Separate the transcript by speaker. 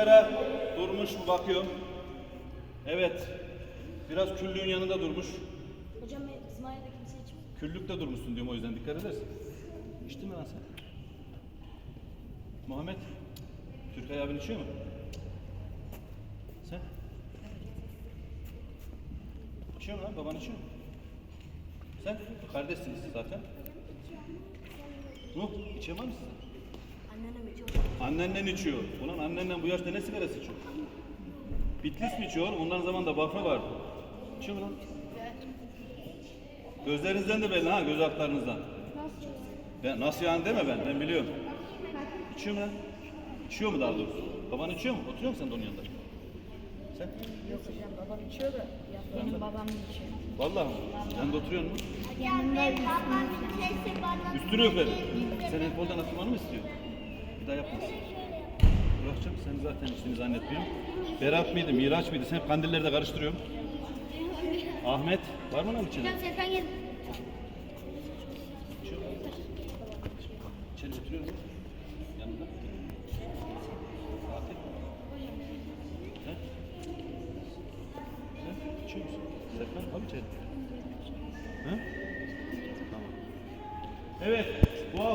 Speaker 1: sigara durmuş mu bakıyorum. Evet. Biraz küllüğün yanında durmuş.
Speaker 2: Hocam ben İsmail'de kimse içmiyor.
Speaker 1: Küllükte durmuşsun diyorum o yüzden dikkat edersin. İçtin mi lan sen? Muhammed, Türkay abin içiyor mu? Sen? İçiyor mu lan? Baban içiyor mu? Sen? Kardeşsiniz zaten. Mu? İçemez misin?
Speaker 2: Anneannem içiyor.
Speaker 1: Annenden içiyor. Ulan annenden bu yaşta ne sigarası içiyor? Bitlis mi içiyor? Ondan zamanında Bafra vardı. İçiyor mu lan? Gözlerinizden de belli ha, göz altlarınızdan. Ben, nasıl yani deme ben, ben biliyorum. İçiyor mu lan? İçiyor mu daha doğrusu? Baban içiyor mu? Oturuyor musun sen de onun yanında? Sen?
Speaker 3: Yok hocam babam içiyor da benim babam içiyor.
Speaker 1: Vallahi mi? Sen de oturuyor musun?
Speaker 3: Yanımda
Speaker 1: Üstünü öperim. Sen el koldan atmanı mı istiyorsun? Daha yapmasın. Burak'cığım sen zaten içtiğini zannetmiyorum. Berat mıydı, Miraç mıydı? Sen kandilleri de karıştırıyorum. Ahmet, var mı lan içinde?
Speaker 2: Serkan gel.
Speaker 1: İçeri götürüyor mu? Yanında. Fatih. Sen? Sen içiyor musun? Serkan al içeri. Hı? Tamam. Evet, bu hafta